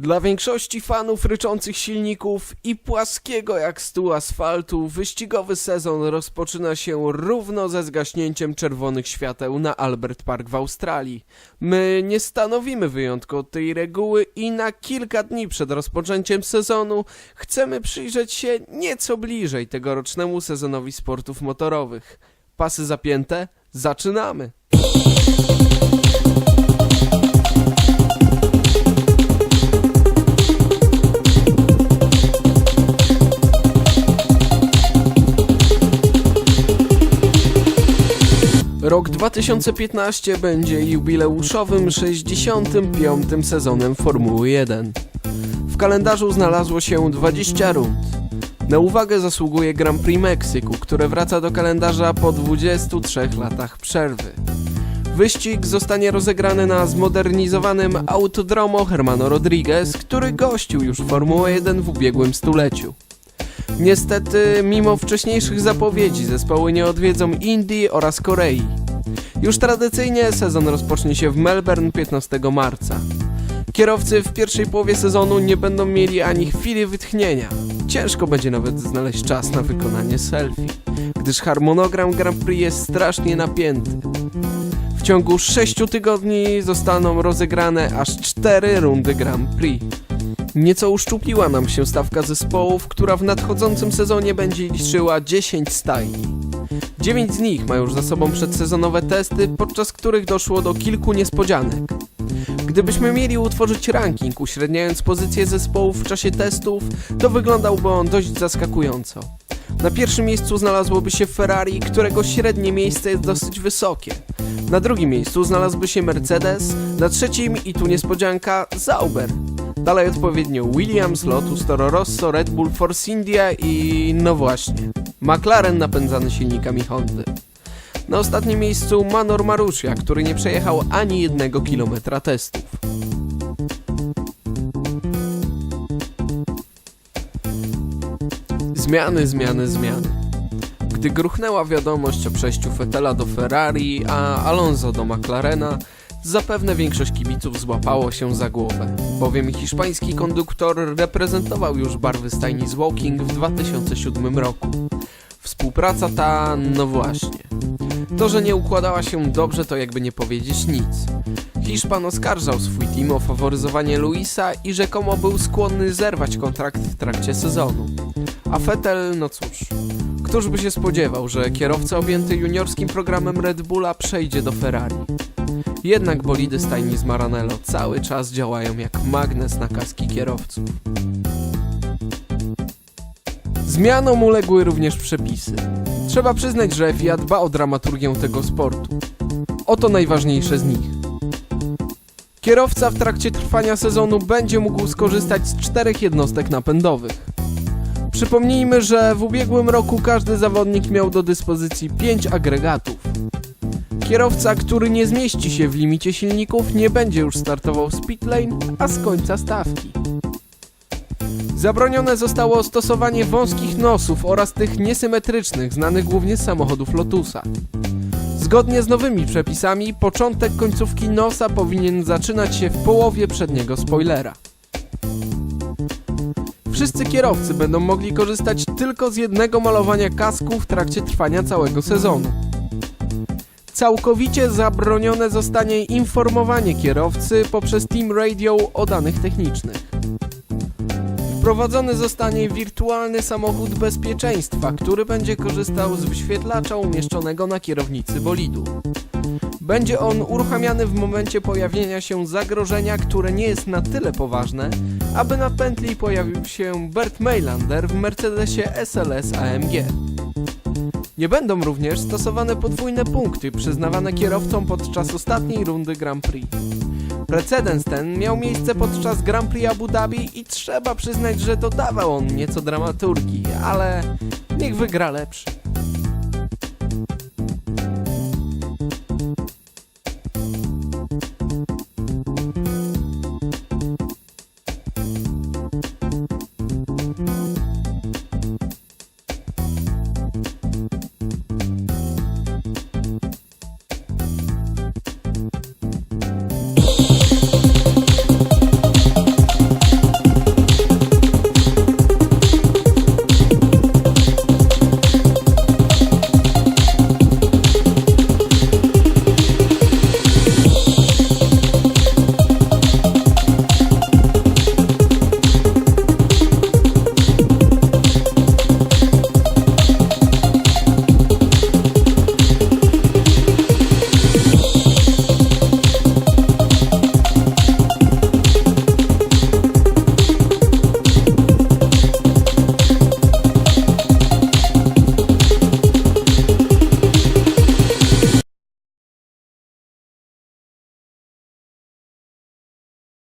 Dla większości fanów ryczących silników i płaskiego jak stół asfaltu, wyścigowy sezon rozpoczyna się równo ze zgaśnięciem czerwonych świateł na Albert Park w Australii. My nie stanowimy wyjątku od tej reguły i na kilka dni przed rozpoczęciem sezonu chcemy przyjrzeć się nieco bliżej tegorocznemu sezonowi sportów motorowych. Pasy zapięte? Zaczynamy! Rok 2015 będzie jubileuszowym 65. sezonem Formuły 1. W kalendarzu znalazło się 20 rund. Na uwagę zasługuje Grand Prix Meksyku, które wraca do kalendarza po 23 latach przerwy. Wyścig zostanie rozegrany na zmodernizowanym Autodromo Hermano Rodriguez, który gościł już Formułę 1 w ubiegłym stuleciu. Niestety, mimo wcześniejszych zapowiedzi, zespoły nie odwiedzą Indii oraz Korei. Już tradycyjnie sezon rozpocznie się w Melbourne 15 marca. Kierowcy w pierwszej połowie sezonu nie będą mieli ani chwili wytchnienia. Ciężko będzie nawet znaleźć czas na wykonanie selfie, gdyż harmonogram Grand Prix jest strasznie napięty. W ciągu 6 tygodni zostaną rozegrane aż 4 rundy Grand Prix. Nieco uszczupliła nam się stawka zespołów, która w nadchodzącym sezonie będzie liczyła 10 stajni. 9 z nich ma już za sobą przedsezonowe testy, podczas których doszło do kilku niespodzianek. Gdybyśmy mieli utworzyć ranking, uśredniając pozycje zespołów w czasie testów, to wyglądałby on dość zaskakująco. Na pierwszym miejscu znalazłoby się Ferrari, którego średnie miejsce jest dosyć wysokie. Na drugim miejscu znalazłby się Mercedes, na trzecim i tu niespodzianka Sauber. Dalej odpowiednio Williams, Lotus, Toro Rosso, Red Bull, Force India i no właśnie, McLaren napędzany silnikami Hondy. Na ostatnim miejscu Manor Marussia, który nie przejechał ani jednego kilometra testów. Zmiany, zmiany, zmiany. Gdy gruchnęła wiadomość o przejściu Fetela do Ferrari, a Alonso do McLarena, zapewne większość kibiców złapało się za głowę, bowiem hiszpański konduktor reprezentował już barwy stajni z Woking w 2007 roku. Współpraca ta, no właśnie. To, że nie układała się dobrze, to jakby nie powiedzieć nic. Hiszpan oskarżał swój team o faworyzowanie Luisa i rzekomo był skłonny zerwać kontrakt w trakcie sezonu. A Vettel, no cóż, któż by się spodziewał, że kierowca objęty juniorskim programem Red Bulla przejdzie do Ferrari. Jednak bolidy stajni z Maranello cały czas działają jak magnes na kaski kierowców. Zmianom uległy również przepisy. Trzeba przyznać, że FIA dba o dramaturgię tego sportu. Oto najważniejsze z nich. Kierowca w trakcie trwania sezonu będzie mógł skorzystać z czterech jednostek napędowych. Przypomnijmy, że w ubiegłym roku każdy zawodnik miał do dyspozycji 5 agregatów. Kierowca, który nie zmieści się w limicie silników, nie będzie już startował z lane, a z końca stawki. Zabronione zostało stosowanie wąskich nosów oraz tych niesymetrycznych, znanych głównie z samochodów Lotusa. Zgodnie z nowymi przepisami, początek końcówki nosa powinien zaczynać się w połowie przedniego spoilera. Wszyscy kierowcy będą mogli korzystać tylko z jednego malowania kasku w trakcie trwania całego sezonu. Całkowicie zabronione zostanie informowanie kierowcy poprzez Team Radio o danych technicznych. Wprowadzony zostanie wirtualny samochód bezpieczeństwa, który będzie korzystał z wyświetlacza umieszczonego na kierownicy bolidu. Będzie on uruchamiany w momencie pojawienia się zagrożenia, które nie jest na tyle poważne, aby na pętli pojawił się Bert Mailander w Mercedesie SLS AMG. Nie będą również stosowane podwójne punkty przyznawane kierowcom podczas ostatniej rundy Grand Prix. Precedens ten miał miejsce podczas Grand Prix Abu Dhabi i trzeba przyznać, że dodawał on nieco dramaturgii, ale niech wygra lepszy.